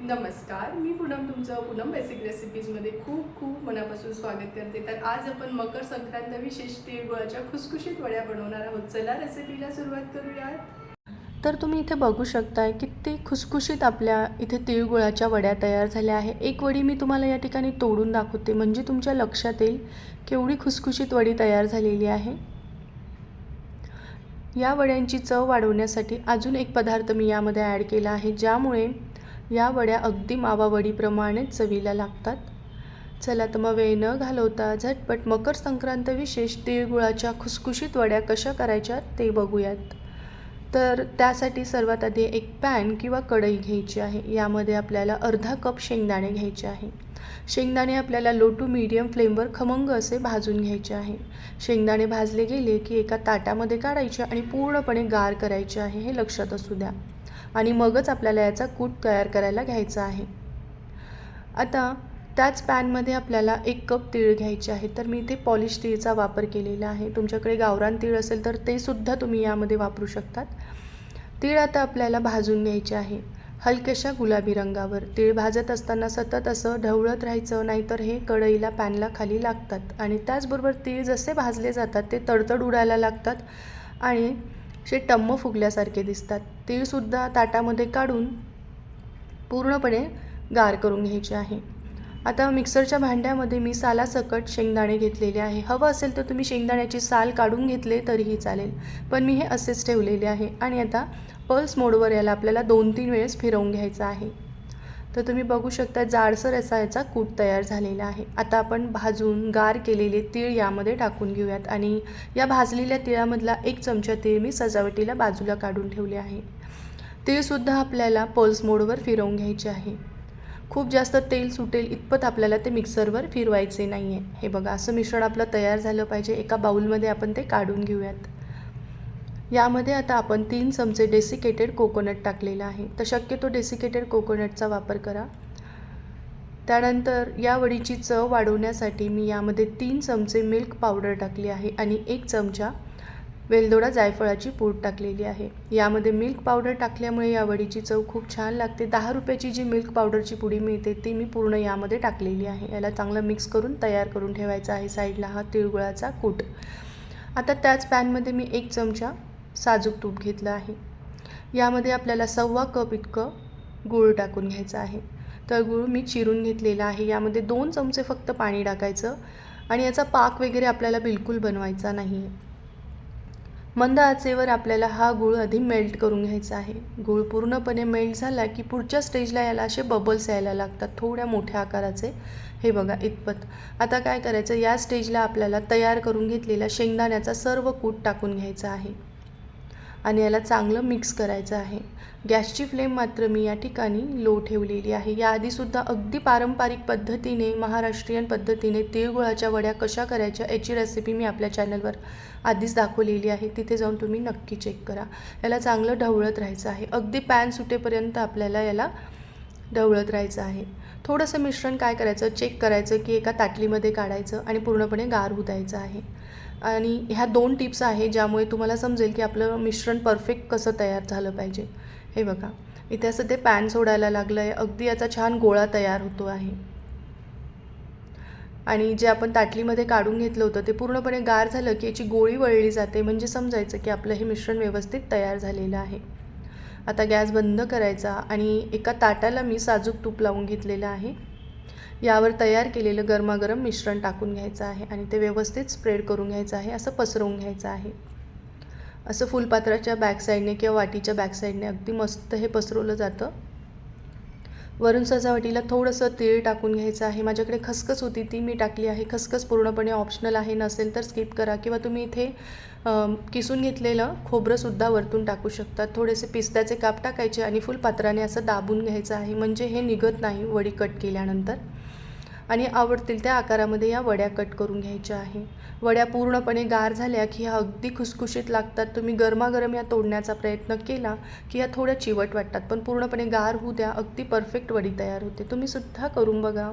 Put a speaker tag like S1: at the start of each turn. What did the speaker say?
S1: नमस्कार मी पूनम तुमचं पूनम बेसिक रेसिपीजमध्ये खूप खूप मनापासून स्वागत करते. तर आज आपण मकर संक्रांत विशेष तिळगुळाच्या खुसखुशीत वड्या बनवणार आहोत. चला रेसिपीला सुरुवात करूयात.
S2: तर तुम्ही इथे बघू शकताय किती खुसखुशीत आपल्या इथे तिळगुळाच्या वड्या तयार झाल्या आहे. एक वडी मी तुम्हाला या ठिकाणी तोडून दाखवते. म्हणजे तुमच्या लक्षात येईल केवढी खुसखुशीत वडी तयार झालेली आहे. या वड्यांची चव वाढवण्यासाठी अजून एक पदार्थ मी यामध्ये ॲड केला आहे ज्यामुळे या वड्या अगदी मावावडीप्रमाणेच चवीला लागतात. चला तर मग वेळ न घालवता झटपट मकर संक्रांत विशेष तिळगुळाच्या खुसखुशीत वड्या कशा करायच्या ते बघूयात. तर त्यासाठी सर्वात आधी एक पॅन किंवा कढई घ्यायची आहे. यामध्ये आपल्याला अर्धा कप शेंगदाणे घ्यायचे आहे. शेंगदाणे आपल्याला लो टू मीडियम फ्लेमवर खमंग असे भाजून घ्यायचे आहे. शेंगदाणे भाजले गेले की एका ताटामध्ये काढायचे आणि पूर्णपणे गार करायचे आहे हे लक्षात असू द्या. आणि मगच आपल्याला याचा कूट तयार करायला घ्यायचा आहे. आता त्याच पॅनमध्ये आपल्याला एक कप तीळ घ्यायचे आहे. तर मी इथे पॉलिश तीळचा वापर केलेला आहे. तुमच्याकडे गावरान तीळ असेल तर ते सुद्धा तुम्ही यामध्ये वापरू शकतात. तीळ आता आपल्याला भाजून घ्यायचे आहे. हलक्याशा गुलाबी रंगावर. तीळ भाजत असताना सतत असं ढवळत राहायचं नाहीतर हे कढईला पॅनला खाली लागतात. आणि त्याचबरोबर तीळ जसे भाजले जातात ते तडतड उडायला लागतात आणि असे टम्म फुगल्यासारखे दिसतात. तीळसुद्धा ताटामध्ये काढून पूर्णपणे गार करून घ्यायचे आहे. आता मिक्सरच्या भांड्यामध्ये मी सालासकट शेंगदाणे घेतलेले आहे. हवं असेल तर तुम्ही शेंगदाण्याची साल काढून घेतले तरीही चालेल. पण मी हे असेच ठेवलेले आहे आणि आता पल्स मोडवर याला आपल्याला दोन तीन वेळेस फिरवून घ्यायचं आहे. तर तुम्ही बघू शकता जाडसर असा याचा कूट तयार झालेला आहे. आता आपण भाजून गार केलेले तीळ यामध्ये टाकून घेऊयात आणि या भाजलेल्या तिळामधला एक चमचा तीळ मी सजावटीला बाजूला काढून ठेवले आहे. तीळसुद्धा आपल्याला पल्स मोडवर फिरवून घ्यायचे आहे. खूप जास्त तेल सुटेल इतपत आपल्याला ते मिक्सरवर फिरवायचे नाही आहे हे बघा असं मिश्रण आपलं तयार झालं पाहिजे. एका बाऊलमध्ये आपण ते काढून घेऊयात. यामध्ये आता आपण तीन चमचे डेसिकेटेड कोकोनट टाकलेलं आहे. तर शक्यतो डेसिकेटेड कोकोनटचा वापर करा. त्यानंतर या वडीची चव वाढवण्यासाठी मी यामध्ये तीन चमचे मिल्क पावडर टाकली आहे आणि एक चमचा वेलदोडा जायफळाची पूड टाकलेली आहे. यामध्ये मिल्क पावडर टाकल्यामुळे या वडीची चव खूप छान लागते. दहा रुपयाची जी मिल्क पावडरची पुडी मिळते ती मी पूर्ण यामध्ये टाकलेली आहे. याला चांगलं मिक्स करून तयार करून ठेवायचा आहे साईडला हा तिळगुळाचा कूट. आता त्याच पॅनमध्ये मी एक चमचा साजूक तूप घेतलं आहे. यामध्ये आपल्याला सव्वा कप इतकं गूळ टाकून घ्यायचं आहे. तर गूळ मी चिरून घेतलेला आहे. यामध्ये दोन चमचे फक्त पाणी टाकायचं आणि याचा पाक वगैरे आपल्याला बिलकुल बनवायचा नाही. आहे मंद आचेवर आपल्याला हा गूळ आधी मेल्ट करून घ्यायचा आहे. गूळ पूर्णपणे मेल्ट झाला की पुढच्या स्टेजला याला असे बबल्स यायला लागतात. थोड्या मोठ्या आकाराचे. हे बघा इतपत. आता काय करायचं? या स्टेजला आपल्याला तयार करून घेतलेला शेंगदाण्याचा सर्व कूट टाकून घ्यायचा आहे. आणि याला चांगलं मिक्स करायचं आहे. गॅसची फ्लेम मात्र मी या ठिकाणी लो ठेवलेली आहे. याआधीसुद्धा अगदी पारंपरिक पद्धतीने महाराष्ट्रीयन पद्धतीने तिळगुळाच्या वड्या कशा करायच्या याची रेसिपी मी आपल्या चॅनलवर आधीच दाखवलेली आहे. तिथे जाऊन तुम्ही नक्की चेक करा. याला चांगलं ढवळत राहायचं आहे. अगदी पॅन सुटेपर्यंत आपल्याला याला ढवळत राहायचं आहे. थोडंसं मिश्रण काय करायचं? चेक करायचं की एका ताटलीमध्ये काढायचं आणि पूर्णपणे गार होऊ द्यायचं आहे. आणि ह्या दोन टिप्स आहे ज्यामुळे तुम्हाला समजेल की आपलं मिश्रण परफेक्ट कसं तयार झालं पाहिजे. हे बघा. इथे असं ते पॅन सोडायला लागलं आहे अगदी याचा छान गोळा तयार होतो आहे. आणि जे आपण ताटलीमध्ये काढून घेतलं होतं ते पूर्णपणे गार झालं की याची गोळी वळली जाते. म्हणजे समजायचं की आपलं हे मिश्रण व्यवस्थित तयार झालेलं आहे. आता गॅस बंद करायचा आणि एका ताटाला मी साजूक तूप लावून घेतलेलं आहे. यावर तयार केलेलं गरमागरम मिश्रण टाकून घ्यायचं आहे आणि ते व्यवस्थित स्प्रेड करून घ्यायचं आहे असं पसरवून घ्यायचं आहे. असं फुलपात्राच्या बॅक साईडने किंवा वाटीच्या बॅक साईडने अगदी मस्त हे पसरवलं जातं. वरून सजावटीला थोडंसं तीळ टाकून घ्यायचं आहे. माझ्याकडे खसखस होती ती मी टाकली आहे. खसखस पूर्णपणे ऑप्शनल आहे नसेल तर स्किप करा. किंवा तुम्ही इथे किसून घेतलेलं खोबरंसुद्धा वरतून टाकू शकता. थोडेसे पिस्त्याचे काप टाकायचे आणि फुलपात्राने असं दाबून घ्यायचं आहे. म्हणजे हे निघत नाही वडी कट केल्यानंतर. आणि आवडतील त्या आकारामध्ये या वड्या कट करून घ्यायच्या आहे. वड्या पूर्णपणे गार झाल्या की ह्या अगदी खुसखुशीत लागतात. तुम्ही गरमागरम या तोडण्याचा प्रयत्न केला की या थोड्या चिवट वाटतात पण पूर्णपणे गार होऊ द्या. अगदी परफेक्ट वडी तयार होते. तुम्ही सुद्धा करून बघा.